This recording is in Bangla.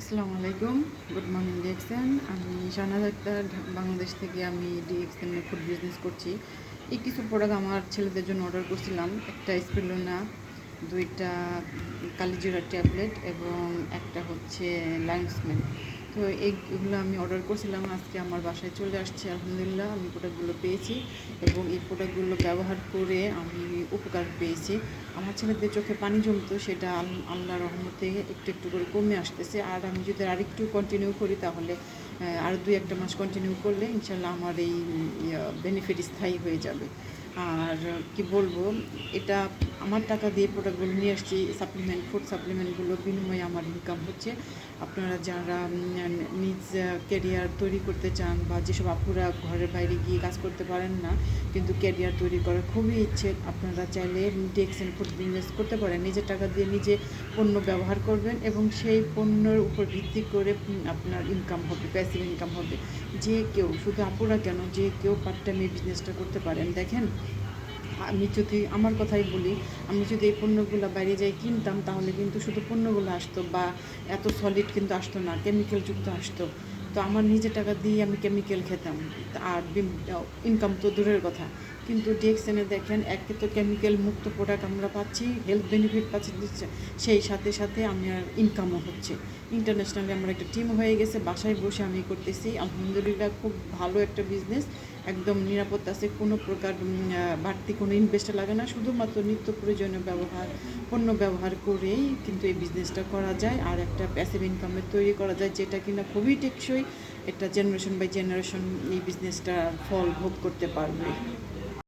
আসসালামু আলাইকুম। গুড মর্নিং ডিএক্সএন আমি শাহনাজ আক্তার বাংলাদেশ থেকে আমি ডিএক্সএন ফুড বিজনেস করছি। এই কিছু প্রোডাক্ট আমার ছেলেদের জন্য অর্ডার করছিলাম। একটা স্পিলোনা দুইটা কালিজিরা ট্যাবলেট এবং একটা হচ্ছে লাইমসম্যান তো এইগুলো আমি অর্ডার করছিলাম, আজকে আমার বাসায় চলে আসছে, আলহামদুলিল্লাহ, আমি প্রোডাক্টগুলো পেয়েছি এবং এই প্রোডাক্টগুলো ব্যবহার করে আমি উপকার পেয়েছি। আমার ছেলেদের চোখে পানি জমতো, সেটা আল- আল্লাহর রহমতে একটু একটু করে কমে আসতেছে। আর আমি যদি আরেকটু কন্টিনিউ করি, তাহলে আর দুই একটা মাস কন্টিনিউ করলে, ইনশাল্লাহ আমার এই বেনিফিট স্থায়ী হয়ে যাবে। আর, কি বলব, এটা আমার টাকা দিয়ে প্রোডাক্টগুলো নিয়ে আসছি সাপ্লিমেন্ট ফুড সাপ্লিমেন্টগুলো বিনিময়ে আমার ইনকাম হচ্ছে। আপনারা যারা নিজ ক্যারিয়ার তৈরি করতে চান বা যেসব আপুরা ঘরের বাইরে গিয়ে কাজ করতে পারেন না, কিন্তু ক্যারিয়ার তৈরি করার খুবই ইচ্ছে, আপনারা চাইলে ডেক্স অ্যান্ড ফুড বিজনেস করতে পারেন। নিজের টাকা দিয়ে নিজে পণ্য ব্যবহার করবেন এবং সেই পণ্যের উপর ভিত্তি করে আপনার ইনকাম হবে প্যাসিভ ইনকাম হবে। যে কেউ, শুধু আপুরা কেন, যে কেউ পার্ট টাইম বিজনেসটা করতে পারেন। দেখেন আমি যদি আমার কথাই বলি, আমি যদি এই পণ্যগুলো বাইরে যাই কিনতাম, তাহলে কিন্তু শুধু পণ্যগুলো আসতো বা এত সলিড কিন্তু আসতো না কেমিক্যাল যুক্ত আসতো। তো আমার নিজের টাকা দিয়ে আমি কেমিক্যাল খেতাম। আর ইনকাম তো দূরের কথা। কিন্তু ডিএক্সএনে দেখেন, একে তো কেমিক্যাল মুক্ত প্রোডাক্ট আমরা পাচ্ছি হেলথ বেনিফিট পাচ্ছি সেই সাথে সাথে আমি আর ইনকামও হচ্ছে। ইন্টারন্যাশনালি আমার একটা টিম হয়ে গেছে, বাসায় বসে আমি করতেছি। আলহামদুলিল্লাহ খুব ভালো একটা বিজনেস একদম নিরাপদ আছে, কোনো প্রকার বাড়তি কোনো ইনভেস্ট লাগে না। শুধুমাত্র নিত্য প্রয়োজনীয় ব্যবহার, পণ্য ব্যবহার করেই কিন্তু এই বিজনেসটা করা যায়। আর একটা প্যাসিভ ইনকামের তৈরি করা যায়, যেটা কিনা খুবই টেকসই। একটা জেনারেশন বাই জেনারেশন এই বিজনেসটা ফল ভোগ করতে পারবে।